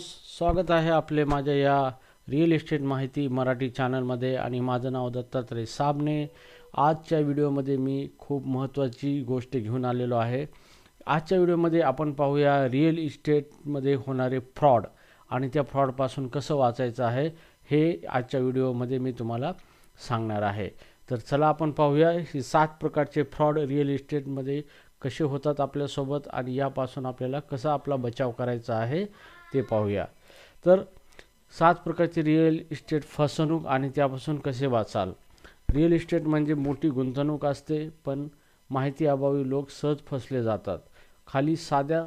स्वागत आहे आपले माझ्या या रिअल इस्टेट माहिती मराठी चॅनलमध्ये आणि माझं नाव दत्तात्रय साबणे. आजच्या व्हिडिओमध्ये मी खूप महत्त्वाची गोष्ट घेऊन आलेलो आहे. आजच्या व्हिडिओमध्ये आपण पाहूया रिअल इस्टेटमध्ये होणारे फ्रॉड आणि त्या फ्रॉडपासून कसं वाचायचं आहे हे आजच्या व्हिडिओमध्ये मी तुम्हाला सांगणार आहे. तर चला आपण पाहूया ही सात प्रकारचे फ्रॉड रिअल इस्टेटमध्ये कसे होतात आपल्यासोबत आणि यापासून आपल्याला कसा आपला बचाव करायचा आहे ते पाहूया. तर सात प्रकारचे रिअल इस्टेट फसवणूक आणि त्यापासून कसे वाचाल? रिअल इस्टेट म्हणजे मोठी गुंतवणूक असते पण माहिती अभावी लोक सहज फसले जातात. खाली साध्या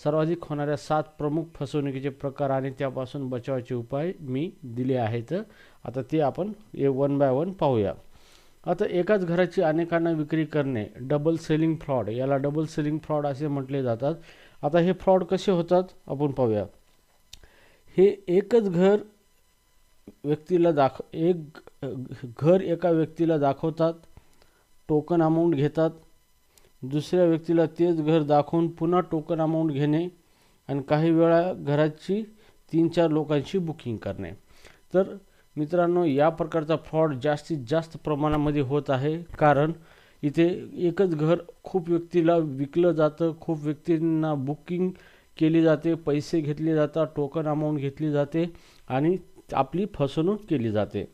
सर्वाधिक होणाऱ्या सात प्रमुख फसवणुकीचे प्रकार आणि त्यापासून बचावाचे उपाय मी दिले आहेत. आता ते आपण ए वन बाय वन पाहूया. आता एकाच घराची अनेकांना विक्री करणे डबल सेलिंग फ्रॉड याला डबल सेलिंग फ्रॉड असे म्हटले जातात. आता हे फ्रॉड कसे होतात आपण पाहूया. हे एकच घर व्यक्तीला दाख एक घर एका व्यक्तीला दाखवतात टोकन अमाऊंट घेतात. दुसऱ्या व्यक्तीला तेच घर दाखवून पुन्हा टोकन अमाऊंट घेणे आणि काही वेळा घराची तीन चार लोकांची बुकिंग करणे. तर मित्रांनो या प्रकारचा फ्रॉड जास्तीत जास्त प्रमाणामध्ये होत आहे. कारण इथे एकच घर खूप व्यक्तीला विकलं जातं खूप व्यक्तींना बुकिंग केली जाते पैसे घेतले जातात टोकन अमाऊंट घेतली जाते आणि आपली फसवणूक केली जाते.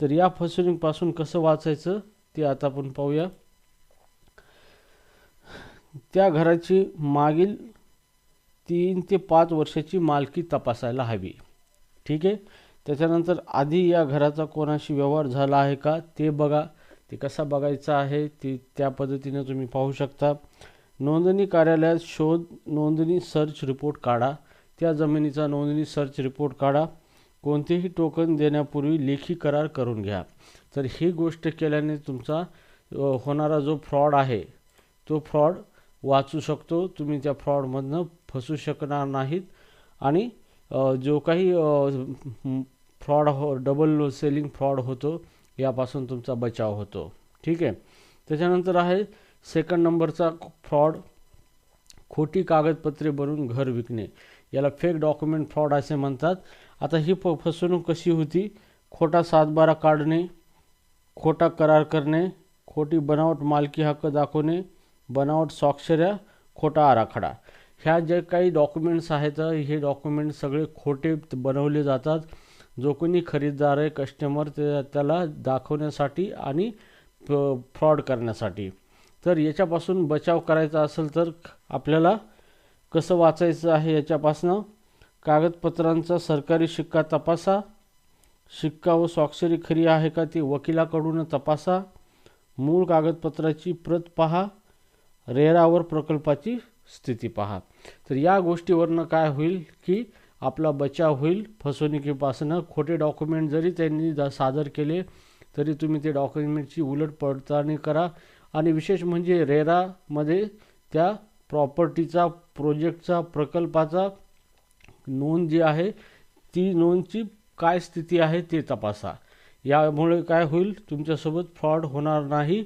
तर या फसवणुकीपासून कसं वाचायचं ते आता आपण पाहूया. त्या घराची मागील तीन ते पाच वर्षाची मालकी तपासायला हवी. ठीक आहे? त्याच्यानंतर आधी या घराचा कोणाशी व्यवहार झाला आहे का ते बघा. ते कसा बघायचा आहे ते त्या पद्धतीने तुम्ही पाहू शकता. नोंदणी कार्यालयात शोध नोंदणी सर्च रिपोर्ट काढा. त्या जमिनीचा नोंदणी सर्च रिपोर्ट काढा. कोणतेही टोकन देण्यापूर्वी लेखी करार करून घ्या. तर ही गोष्ट केल्याने तुमचा होणारा जो फ्रॉड आहे तो फ्रॉड वाचू शकतो. तुम्ही त्या फ्रॉडमधनं फसू शकणार नाहीत. आणि जो काही फ्रॉड हो डबल सेलिंग फ्रॉड होतो यापासून तुमचा बचाव होतो. ठीक आहे? त्याच्यानंतर आहे सेकंड नंबरचा फ्रॉड खोटी कागदपत्रे बनवून घर विकणे. याला फेक डॉक्युमेंट फ्रॉड असे म्हणतात. आता ही फ फसवणूक कशी होती? खोटा सातबारा काढणे खोटा करार करणे खोटी बनावट मालकी हक्क दाखवणे बनावट स्वाक्षऱ्या खोटा आराखडा. ह्या जे काही डॉक्युमेंट्स आहेत हे डॉक्युमेंट सगळे खोटे बनवले जातात. जो कोणी खरेदीदार आहे कस्टमर ते त्याला दाखवण्यासाठी आणि फ्रॉड करण्यासाठी. तर याच्यापासून बचाव करायचा असेल तर आपल्याला कसं वाचायचं आहे याच्यापासनं? कागदपत्रांचा सरकारी शिक्का तपासा. शिक्का व स्वाक्षरी खरी आहे का ती वकिलाकडून तपासा. मूळ कागदपत्राची प्रत पहा. रेरावर प्रकल्पाची स्थिती पहा. तर या गोष्टीवरनं काय होईल की आपला बचाव होईल. फसवणुकीपासून खोटे डॉक्युमेंट जरी त्यांनी सादर केले तरी तुम्ही ते डॉक्युमेंटची उलट पडताळणी करा. आणि विशेष म्हणजे रेरामध्ये त्या प्रॉपर्टीचा प्रोजेक्टचा प्रकल्पाचा नोंद जी आहे ती नोंदची काय स्थिती आहे ते तपासा. यामुळे काय होईल तुमच्यासोबत फ्रॉड होणार नाही.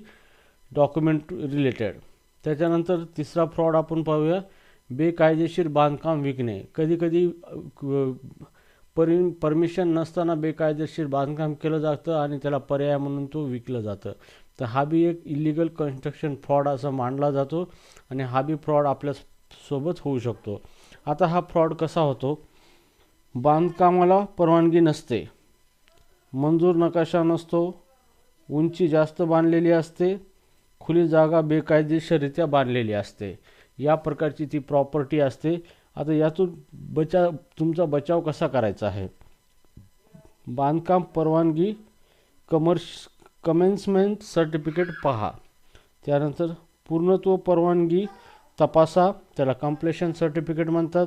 डॉक्युमेंट रिलेटेड त्याच्यानंतर तिसरा फ्रॉड आपण पाहूया. बेकायदेशीर बांधकाम विकणे. कधीकधी परि परमिशन नसताना बेकायदेशीर बांधकाम केलं जातं आणि त्याला पर्याय म्हणून तो विकलं जातं. तर हा बी एक इलिगल कन्स्ट्रक्शन फ्रॉड असा मानला जातो आणि हा बी फ्रॉड आपल्यासोबत होऊ शकतो. आता हा फ्रॉड कसा होतो? बांधकामाला परवानगी नसते. मंजूर नकाशा नसतो. उंची जास्त बांधलेली असते. खुली जागा बेकायदेशीररित्या बांधलेली असते. या प्रकारची ती प्रॉपर्टी असते. आता यातून बचा तुमचा बचाव कसा करायचा आहे? बांधकाम परवानगी कमर्श कमेन्समेंट सर्टिफिकेट पहा. त्यानंतर पूर्णत्व परवानगी तपासा. त्याला कम्प्लेशन सर्टिफिकेट म्हणतात.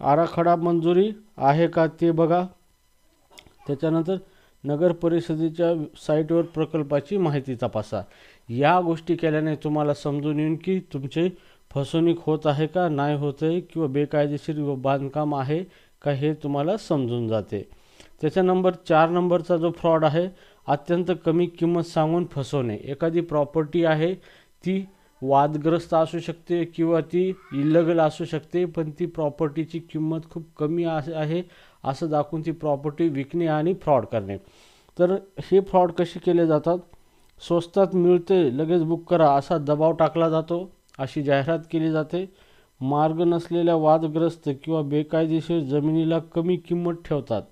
आराखडा मंजुरी आहे का ते बघा. त्याच्यानंतर नगर परिषदेच्या साईटवर प्रकल्पाची माहिती तपासा. या गोष्टी केल्याने तुम्हाला समजून येईल की तुमचे फसवणूक होत आहे का? नाही होत आहे किंवा बेकायदेशीर बांधकाम आहे का हे तुम्हाला समजून जाते. त्याच्या नंबर चार नंबरचा जो फ्रॉड आहे अत्यंत कमी किंमत सांगून फसवणे. एखादी प्रॉपर्टी आहे ती वादग्रस्त असू शकते किंवा ती इलगल असू शकते पण ती प्रॉपर्टीची किंमत खूप कमी आहे असं दाखवून ती प्रॉपर्टी विकणे आणि फ्रॉड करणे. तर हे फ्रॉड कसे केले जातात? स्वस्तात मिळते लगेच बुक करा असा दबाव टाकला जातो. अशी जाहिरात केली जाते. मार्ग नसलेल्या वादग्रस्त किंवा बेकायदेशीर जमिनीला कमी किंमत ठेवतात.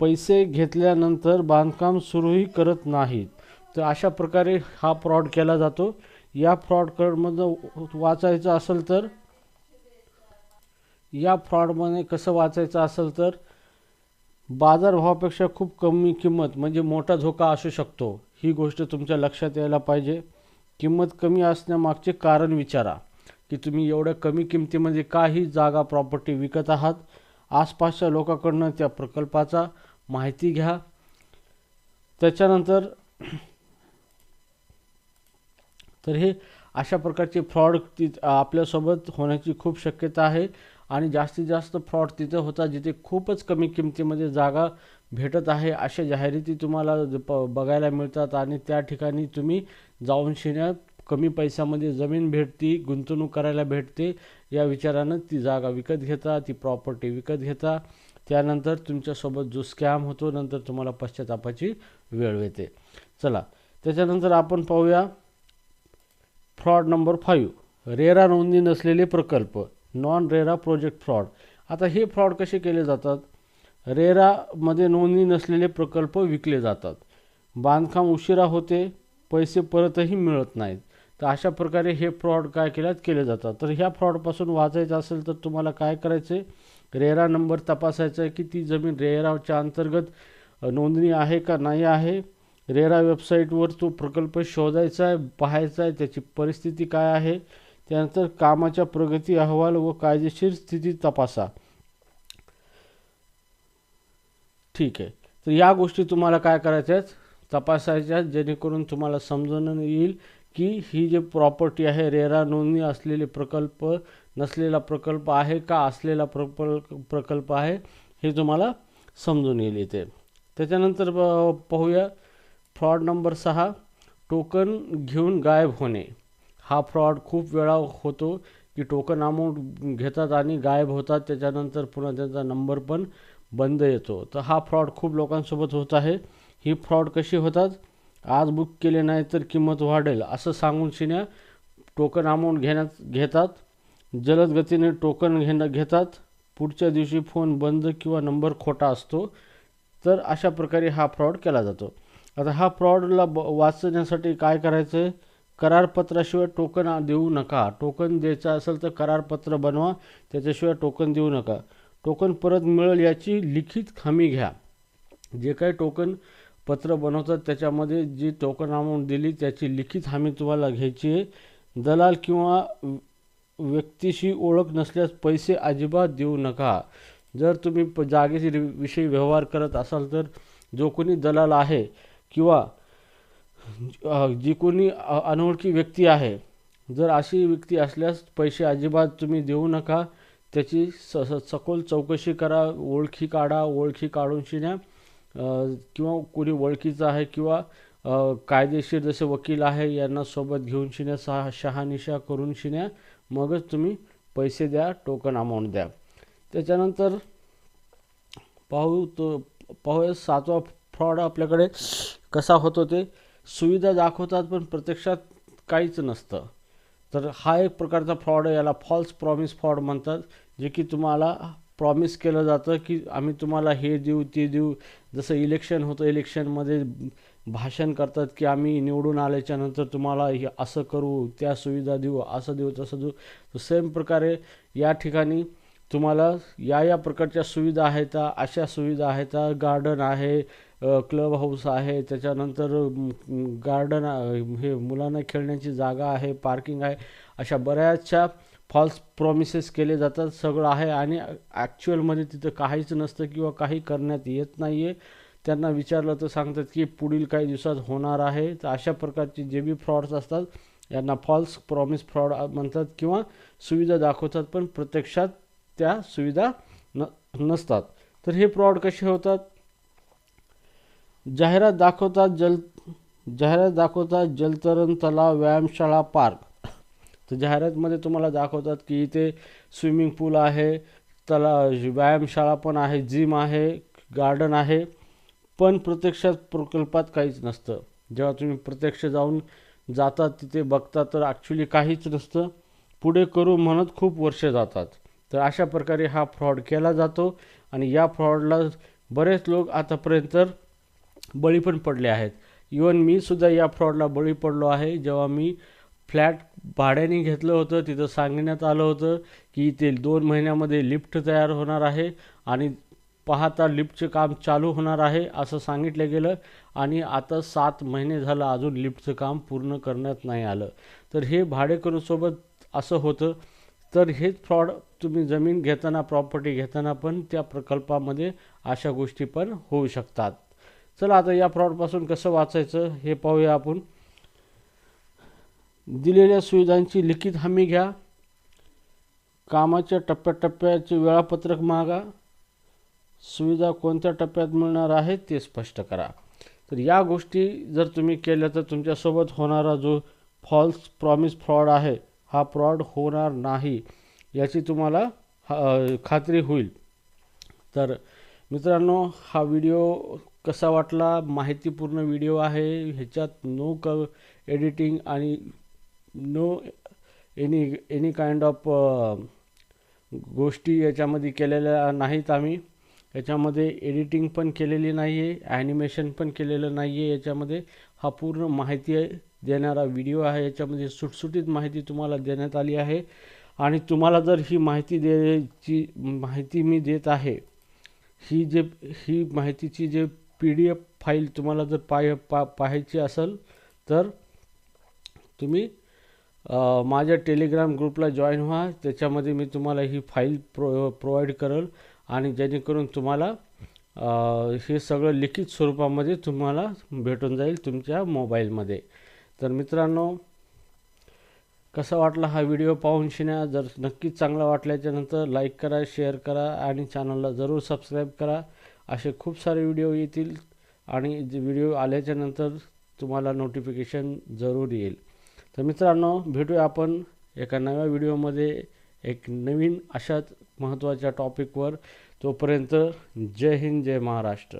पैसे घेतल्यानंतर बांधकाम सुरूही करत नाहीत. तर अशा प्रकारे हा फ्रॉड केला जातो. या फ्रॉडकडमधनं वाचायचं असेल तर या फ्रॉडमध्ये कसं वाचायचं असेल तर बाजारभावापेक्षा खूप कमी किंमत म्हणजे मोठा धोका असू शकतो. ही गोष्ट तुमच्या लक्षात यायला पाहिजे. किंमत कमी असण्यामागचे कारण विचारा की तुम्ही एवढ्या कमी किमतीमध्ये का ही जागा प्रॉपर्टी विकत आहात. आसपासच्या लोकांकडनं त्या प्रकल्पाचा माहिती घ्या. त्याच्यानंतर तर हे अशा प्रकारचे फ्रॉड ती आपल्यासोबत होण्याची खूप शक्यता आहे. आणि जास्तीत जास्त फ्रॉड तिथं होता जिथे खूपच कमी किमतीमध्ये जागा भेटत आहे अशा जाहिराती तुम्हाला प बघायला मिळतात. आणि त्या ठिकाणी तुम्ही जाऊन शिण्या कमी पैशामध्ये जमीन भेटती गुंतवणूक करायला भेटते. या विचारानं ती जागा विकत घेता ती प्रॉपर्टी विकत घेता. त्यानंतर तुमच्यासोबत जो स्कॅम होतो नंतर तुम्हाला पश्चातापाची वेळ येते. चला त्याच्यानंतर आपण पाहूया. फ्रॉड नंबर फाईव्ह रेरा नोंदणी नसलेले प्रकल्प. नॉन रेरा प्रोजेक्ट फ्रॉड आता हे फ्रॉड कसे केले जातात? रेरामध्ये नोंदणी नसलेले प्रकल्प विकले जातात. बांधकाम उशिरा होते पैसे परतही मिळत नाहीत. तर अशा प्रकारे हे फ्रॉड काय केल्यात? केले जातात. तर ह्या फ्रॉडपासून वाचायचं असेल तर तुम्हाला काय करायचं आहे रेरा नंबर तपासायचा आहे की ती जमीन रेराच्या अंतर्गत नोंदणी आहे का नाही आहे? रेरा वेबसाईटवर तो प्रकल्प शोधायचा आहे पाहायचा आहे त्याची परिस्थिती काय आहे? त्यानंतर कामाच्या प्रगती अहवाल व कायदेशीर स्थिती तपासा. ठीक आहे. तर या गोष्टी तुम्हाला काय करायच्या आहेत? तपासायच्या जेणेकरून तुम्हाला समजून येईल की ही जे प्रॉपर्टी आहे रेरा नोंदणी असलेले प्रकल्प नसलेला प्रकल्प आहे का असलेला प्रकल्प प्रकल्प आहे हे तुम्हाला समजून येईल इथे. त्याच्यानंतर पाहूया. फ्रॉड नंबर सहा टोकन घेऊन गायब होणे. हा फ्रॉड खूप वेळा होतो की टोकन अमाऊंट घेतात आणि गायब होतात. त्याच्यानंतर पुन्हा त्यांचा नंबर पण बंद येतो. तर हा फ्रॉड खूप लोकांसोबत होत आहे. ही फ्रॉड कशी होतात? आज बुक केले नाही तर किंमत वाढेल असं सांगून शिन्या टोकन अमाऊंट घेण्यात घेतात. जलद गतीने टोकन घेणं घेतात. पुढच्या दिवशी फोन बंद किंवा नंबर खोटा असतो. तर अशा प्रकारे हा फ्रॉड केला जातो. आता हा फ्रॉडला ब वाचण्यासाठी काय करायचं आहे करारपत्राशिवाय टोकन देऊ नका. टोकन द्यायचं असेल तर करारपत्र बनवा त्याच्याशिवाय टोकन देऊ नका. टोकन परत मिळेल याची लिखित हमी घ्या. जे काही टोकन पत्र बनवतात त्याच्यामध्ये जी टोकन अमाऊंट दिली त्याची लिखित हमी तुम्हाला घ्यायची आहे. दलाल किंवा व्यक्तीशी ओळख नसल्यास पैसे अजिबात देऊ नका. जर तुम्ही प जागेची विषयी व्यवहार करत असाल तर जो कोणी दलाल आहे किंवा जी कोणी अनोळखी व्यक्ती आहे जर अशी व्यक्ती असल्यास पैसे अजिबात तुम्ही देऊ नका. त्याची स सखोल चौकशी करा ओळखी काढा ओळखी काढून शिण्या किंवा कोणी ओळखीचं आहे किंवा कायदेशीर जसे वकील आहे यांना सोबत घेऊन शिण्या सहा शहानिशा करून शिण्या मगच तुम्ही पैसे द्या टोकन अमाऊंट द्या. त्याच्यानंतर पाहू तो पाहूया सातवा फ्रॉड आपल्याकडे कसा होतो ते. सुविधा दाखवतात पण प्रत्यक्षात काहीच नसतं. तर हा एक प्रकारचा फ्रॉड आहे याला फॉल्स प्रॉमिस फ्रॉड म्हणतात जे की तुम्हाला प्रॉमिस केलं जातं की आम्ही तुम्हाला हे देऊ ते देऊ. जसं इलेक्शन होतं इलेक्शनमध्ये भाषण करतात की आम्ही निवडून आल्याच्यानंतर तुम्हाला हे असं करू त्या सुविधा देऊ असं देऊ तसं देऊ. तर सेम प्रकारे या ठिकाणी तुम्हाला या या प्रकारच्या सुविधा आहेत अशा सुविधा आहेत गार्डन आहे क्लब हाऊस आहे. त्याच्यानंतर गार्डन हे मुलांना खेळण्याची जागा आहे पार्किंग आहे. अशा बऱ्याचशा फॉल्स प्रॉमिसेस केले जातात. सगळं आहे आणि ॲक्च्युअलमध्ये तिथं काहीच नसतं किंवा काही करण्यात येत नाही आहे त्यांना विचारलं तर सांगतात की पुढील काही दिवसात होणार आहे. तर अशा प्रकारचे जे बी फ्रॉड्स असतात यांना फॉल्स प्रॉमिस फ्रॉड म्हणतात किंवा सुविधा दाखवतात पण प्रत्यक्षात त्या सुविधा न नसतात. तर हे फ्रॉड कसे होतात? जाहिरात दाखवतात जल जाहिरात दाखवतात जलतरण तलाव व्यायामशाळा पार्क. तर जाहिरातमध्ये तुम्हाला दाखवतात की इथे स्विमिंग पूल आहे तला व्यायामशाळा पण आहे जिम आहे गार्डन आहे पण प्रत्यक्षात प्रकल्पात काहीच नसतं. जेव्हा तुम्ही प्रत्यक्ष जाऊन जातात तिथे बघता तर ॲक्च्युली काहीच नसतं. पुढे करू म्हणत खूप वर्ष जातात. तर अशा प्रकारे हा फ्रॉड केला जातो आणि या फ्रॉडला बरेच लोक आतापर्यंत बळी पण पडले आहेत. इवन मी सुद्धा या फ्रॉडला बळी पडलो आहे. जेव्हा मी फ्लॅट भाड्याने घेतलं होतं तिथं सांगण्यात आलं होतं की ते दोन महिन्यामध्ये लिफ्ट तयार होणार आहे आणि पाहता लिफ्टचे काम चालू होणार आहे असं सांगितलं गेलं आणि आता सात महिने झालं अजून लिफ्टचं काम पूर्ण करण्यात नाही आलं. तर हे भाडेकरूसोबत असं होतं. तर हेच फ्रॉड तुम्ही जमीन घेताना प्रॉपर्टी घेताना पण त्या प्रकल्पामध्ये अशा गोष्टी पण होऊ शकतात. चला आता या फ्रॉडपासून कसं वाचायचं हे पाहूया आपण. दिलेल्या सुविधांची लिखित हमी घ्या. कामाच्या टप्प्याटप्प्याचे वेळापत्रक मागा. सुविधा कोणत्या टप्प्यात मिळणार आहे ते स्पष्ट करा. तर या गोष्टी जर तुम्ही केल्या तर तुमच्यासोबत होणारा जो फॉल्स प्रॉमिस फ्रॉड आहे हा फ्रॉड होणार नाही याची तुम्हाला खात्री होईल. तर मित्रांनो हा व्हिडिओ कसा वाटला? माहितीपूर्ण व्हिडिओ आहे. ह्याच्यात नो क एडिटिंग आणि no any any kind of गोष्टी याच्यामध्ये केलेल्या नाहीत आम्ही. याच्यामध्ये एडिटिंग पण केलेली नाही आहे ॲनिमेशन पण केलेलं नाही आहे याच्यामध्ये. हा पूर्ण माहिती देणारा व्हिडिओ आहे. याच्यामध्ये सुटसुटीत माहिती तुम्हाला देण्यात आली आहे. आणि तुम्हाला जर ही माहिती द्यायची माहिती मी देत आहे ही जे ही माहितीची J P D F file तुम्हाला जर पाय पा पाहायची असेल तर तुम्ही माझ्या टेलिग्राम ग्रुपला जॉईन व्हा. त्याच्यामध्ये मी तुम्हाला ही फाईल प्रो प्रोव्हाइड करेल आणि जेणेकरून तुम्हाला हे सगळं लिखित स्वरूपामध्ये तुम्हाला भेटून जाईल तुमच्या मोबाईलमध्ये. तर मित्रांनो कसा वाटला हा व्हिडिओ पाहून शिन्या? जर नक्कीच चांगला वाटल्याच्यानंतर लाईक करा शेअर करा आणि चॅनलला जरूर सबस्क्राईब करा. असे खूप सारे व्हिडिओ येतील आणि जे व्हिडिओ आल्याच्यानंतर तुम्हाला नोटिफिकेशन जरूर येईल. तर मित्रांनो भेटूया आपण एका नव्या व्हिडिओमध्ये एक नवीन अशाच महत्त्वाच्या टॉपिकवर तोपर्यंत जय हिंद जय महाराष्ट्र.